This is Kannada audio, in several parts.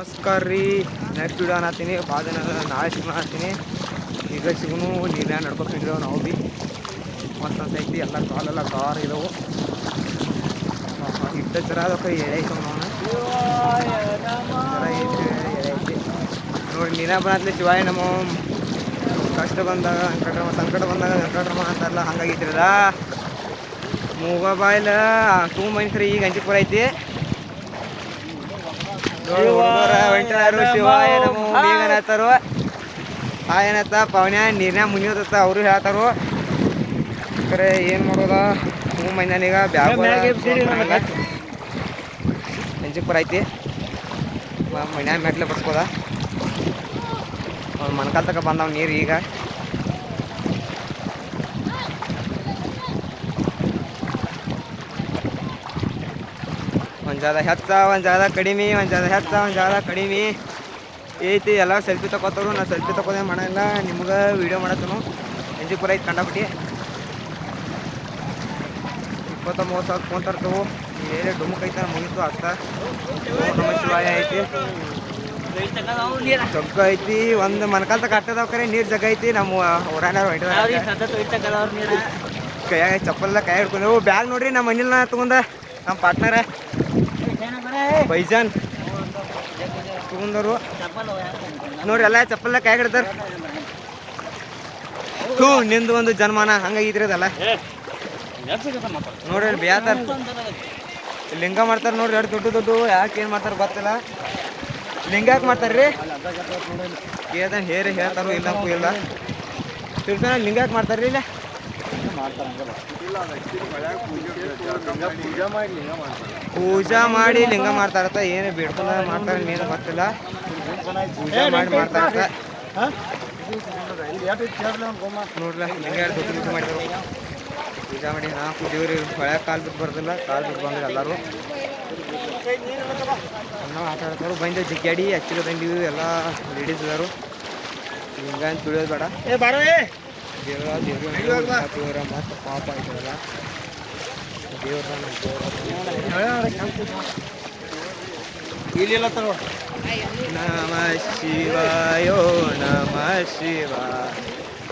ನಮಸ್ಕಾರ ರೀ ನೆಕ್ಸ್ಟ್ ವಿಡಿಯೋ ಅನ್ನತ್ತೀನಿ ಭಾಳ ದಿನ ನಾಳೆ ಸಿಗೋಣ ಅಂತೀನಿ. ಈಗ ಸಿಗುನು ನೀರ್ನ ನಡ್ಕೊತಿದ್ದೇವೆ ನಾವು ಭೀ ಮಸ್ತ್ ಅನ್ಸೈತಿ ಎಲ್ಲ ಕಾಲೆಲ್ಲ ಕಾರ್ ಇದಾವು. ಇಟ್ಟ ಚರ ಅದಕ್ಕೆ ಎಳೆ ಐತಿ ಎಳೆ ಐತಿ. ನೋಡಿ, ನೀನ ಬಂದ್ಲಿ ಶಿವಾಯ ನಮ್ಮ ಕಷ್ಟ ಬಂದಾಗ ವೆಂಕಟರಮ ಸಂಕಟ ಬಂದಾಗ ವೆಂಕಟರಮ ಅಂತಾರಲ್ಲ, ಹಂಗಾಗಿದ್ರಲ್ಲ. ಮೂಗ ಬಾಯ್ಲ ಟೂ ಮೈನ್ಸ್ರಿ ಈಗ ಅಂಜಿಪುರ ಐತಿ. ಹೊಂಟಾರು ಶಿವಾಯ ನಮೋ ಬೇಗನತ್ತಾರು ಏನತ್ತ ಪವನ್ಯ ಮುನಿಯೋದತ್ತ ಅವರು ಹೇಳ್ತಾರು. ಕರೆ ಏನು ಮಾಡೋದ? ಹೂ ಮೈನಾನೀಗ ಬ್ಯಾಗ್ ಐತಿ. ಮನ್ಯಾಗ ಮೆಟ್ಲೆ ಬರ್ಸ್ಕೋದ ಮನ್ಕಾಲ್ ತಕ ಬಂದಾವ ನೀರು ಈಗ. ಒಂದು ಜಾಗ ಹೆಚ್ಚ ಒಂದು ಜಾಗ ಕಡಿಮೆ ಒಂದು ಜಾಗ ಹೆಚ್ಚ ಒಂದು ಜಾಗ ಕಡಿಮೆ ಐತಿ ಎಲ್ಲ ಸೆಲ್ಫಿ ತಗೋತಾರು ನಾ ಸೆಲ್ಫಿ ತಗೋದೇ ಮಾಡಲ್ಲ ನಿಮ್ಗೆ ವೀಡಿಯೋ ಮಾಡತ್ತನು. ಎಂಜಿಪುರ ಐತಿ ಕಂಡಬಿಟ್ಟು ಇಪ್ಪತ್ತ ಮೂವತ್ತು ಸಾವಿರ ಫೋನ್ ತರ್ತವು. ಏನೇ ಡುಮಕ್ ಐತೆ ಮುಗಿತು ನಮಃ ಶಿವಾಯ ಐತಿ. ಜಗ್ಗ ಐತಿ. ಒಂದು ಮನ್ಕಾಲ್ ತಕ ಅಟ್ಟದವ ಕರೆ, ನೀರು ಜಗ್ಗ ಐತಿ. ನಮ್ಮ ಊರಾನ ಕೈಯಾಗ ಚಪ್ಪಲ್ಲ ಕೈ ಹಿಡ್ಕೊಂಡೆವು. ಬ್ಯಾಗ್ ನೋಡ್ರಿ, ನಮ್ಮ ಮನೇಲಿ ತಗೊಂಡ ನಮ್ಮ ಪಾರ್ಟ್ನರ ಬೈಜಾನ್. ತಗೊಂಡರು. ನೋಡ್ರಿ, ಎಲ್ಲ ಚಪ್ಪಲ್ಲ ಕೈ ಹಿಡ್ದಾರ ಹೂ ನಿಂದು ಒಂದು ಜನ್ಮಾನ. ಹಂಗಾಗಿದ್ರಿ ಅದಲ್ಲ ನೋಡ್ರಿ ಬ್ಯಾತಾರ. ಲಿಂಗ ಮಾಡ್ತಾರ ನೋಡ್ರಿ ಎರಡು ದೊಡ್ಡ ದೊಡ್ಡ, ಯಾಕೆ ಏನು ಮಾಡ್ತಾರ ಗೊತ್ತಿಲ್ಲ. ಲಿಂಗ ಯಾಕೆ ಮಾಡ್ತಾರ್ರಿ ಕೇಳ್ದ ಹೇರಿ ಹೇಳ್ತಾರೋ ಇಲ್ಲ ಇಲ್ಲ. ತಿಳ್ತಾನ ಲಿಂಗ ಯಾಕೆ ಮಾಡ್ತಾರ್ರಿ ಇಲ್ಲ? ಪೂಜಾ ಮಾಡಿ ಲಿಂಗ ಮಾಡ್ತಾರತ್ತ, ಏನು ಬೇಡ್ಕೊಂಡ ಮಾಡ್ತಾರ, ಏನು ಗೊತ್ತಿಲ್ಲ. ಪೂಜಾ ಮಾಡಿ ನೋಡ್ಲ, ಲಿಂಗ ದೊಡ್ಡ ಮಾಡಿದ್ರು. ಪೂಜಾ ಮಾಡಿ ನಾ ದೇವ್ರಿ ಹೊಳೆ ಕಾಲು ಬಿಟ್ಟು ಬರ್ದಿಲ್ಲ, ಕಾಲು ಬಿಟ್ಟು ಬಂದ್ರೆ ಎಲ್ಲರೂ. ನಾವು ಆಟ ಆಡ್ತಾರು ಬಂದು ಜಿಗ್ಗಾಡಿ ಹಚ್ಚಿಗೆ ಬಂದಿವಿ ಎಲ್ಲ ಲೇಡೀಸ್ ಇದಾರು ಲಿಂಗ ಅಂತ ತಿಳಿಯೋದು ಬೇಡ. ದೇವ್ರ ದೇವ್ರ ದೇವ್ರ ಮತ್ತು ಪಾಪ ಆಯ್ತದಲ್ಲ ತರ ನಮ ಶಿವಾಯೋ ನಮ ಶಿವ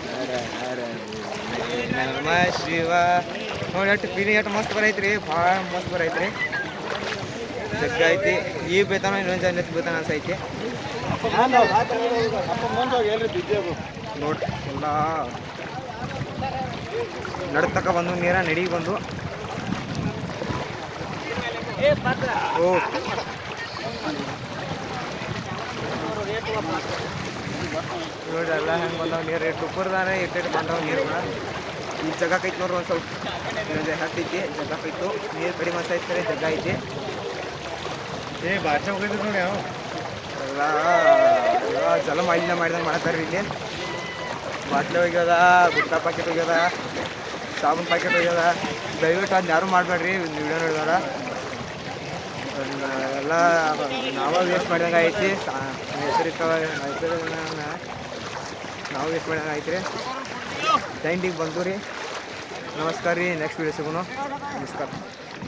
ಹರ ಹರ ನಮ ಶಿವ ನೋಡಿ ಅಟ್ಟು ಫೀಲಿಂಗ್ ಎಷ್ಟು ಮಸ್ತ್ ಬರೈತ್ರಿ ಭಾಳ ಮಸ್ತ್ ಬರೈತ್ರಿ ಜಗ್ಗ ಐತಿ ಈ ಬೇತಾನ ಇನ್ನೊಂದು ಜನ ಬೇತಾನ ಅನ್ಸೈತಿ ನೋಡ್ರಿ ಎಲ್ಲ ನಡ್ತಕ ಬಂದು ನೀರ ನಡಿ ಬಂದು. ಓ. ಎಲ್ಲ ಹೆಂಗೆ ಬಂದಾವ? ನೀರು ಎಷ್ಟು ಉಪ್ಪರ್ದಾನೆ ಎಷ್ಟು ಬಂದವ ನೀರು ಕೂಡ. ಈ ಜಗ ಐತೆ ನೋಡ್ರಿ ಒಂದು ಸ್ವಲ್ಪ. ಹತ್ತೈತಿ ಜಗ ಐತು ನೀರು ಕಡಿಮೆ ಅನ್ಸೈತೆ ಜಗ ಐತಿ. ಏ ಬಾಚಾ ಹೋಗಿದ್ರು ನೋಡಿ ಅವು ಎಲ್ಲ ಜಲ ಮಾಲಿನ್ಯ ಮಾಡಿದಂಗೆ ಮಾಡ್ತಾರೆ ಇಲ್ಲಿ. ಬಾಟ್ಲಿ ಹೋಗ್ಯದ ಗುಟ್ಟ ಪ್ಯಾಕೆಟ್ ಹೋಗ್ಯದ ಸಾಬೂನ್ ಪ್ಯಾಕೆಟ್ ಹೋಗ್ಯದ ದಯವಿಟ್ಟು ಅದನ್ನ ಯಾರು ಮಾಡಬೇಡ್ರಿ? ವಿಡಿಯೋ ನೋಡಿದಾರ ಎಲ್ಲ ನಾವೇ ವೇಸ್ಟ್ ಮಾಡಿದಂಗೆ ಐತಿ. ನೈಸರ್ಗಿಕ ನೈಸರ್ಗಿಕ ನಾವು ವೇಸ್ಟ್ ಮಾಡಿದಂಗೆ ರೀ ಟೈಂಡಿಗೆ ಬಂದು ರೀ ನಮಸ್ಕಾರ ರೀ. ನೆಕ್ಸ್ಟ್ ವೀಡಿಯೋ ಸಿಗೋಣ ನಮಸ್ಕಾರ.